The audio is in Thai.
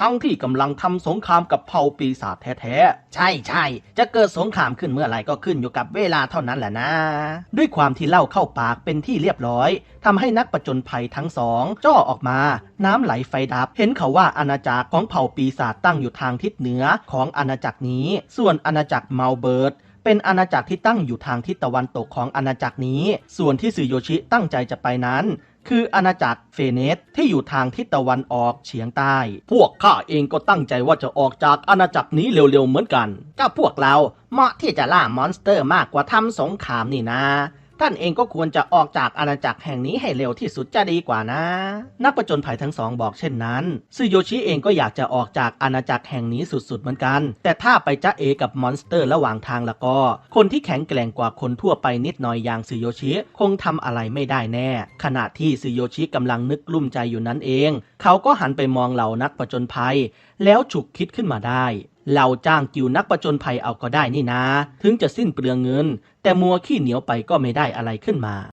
ทั้งที่กำลังทำสงครามกับเผ่าปีศาจแท้ๆ ใช่ใช่จะเกิดสงครามขึ้นเมื่อไหร่ก็ขึ้นอยู่กับเวลาเท่านั้นแหละนะ ด้วยความที่เล่าเข้าปากเป็นที่เรียบร้อยทำให้นักประจนภัยทั้งสองจ้อออกมา น้ำไหลไฟดับ เห็นเขาว่าอาณาจักรของเผ่าปีศาจตั้งอยู่ทางทิศเหนือของอาณาจักรนี้ ส่วนอาณาจักรเมาเบิร์ด เป็นอาณาจักรที่ตั้งอยู่ทางทิศตะวันตกของอาณาจักรนี้ ส่วนที่สึโยชิตั้งใจจะไปนั้น คืออาณาจักรเฟเนสที่อยู่ทางทิศตะวันออกเฉียงใต้ พวกข้าเองก็ตั้งใจว่าจะออกจากอาณาจักรนี้เร็วๆเหมือนกันก็พวกเราเหมาะที่จะล่ามอนสเตอร์มากกว่าทำสงครามนี่นะ ท่านเองก็ควรจะออกจากอาณาจักรแห่งนี้ให้เร็วที่สุดจะดีกว่านะ นักประจนภัยทั้งสองบอกเช่นนั้นซึโยชิเองก็อยากจะออกจากอาณาจักรแห่งนี้สุดๆเหมือนกัน แต่ถ้าไปจ้าเอกับมอนสเตอร์ระหว่างทางแล้วก็ คนที่แข็งแกร่งกว่าคนทั่วไปนิดหน่อยอย่างซึโยชิคงทำอะไรไม่ได้แน่ ขณะที่ซึโยชิกำลังนึกกลุ้มใจอยู่นั้นเอง เขาก็หันไปมองเหล่านักประจนภัย แล้วฉุกคิดขึ้นมาได้ เราจ้างกิวนักประจนภัยเอาก็ได้นี่นะถึงจะสิ้นเปลืองเงิน แต่มัวขี้เหนียวไปก็ไม่ได้อะไรขึ้นมา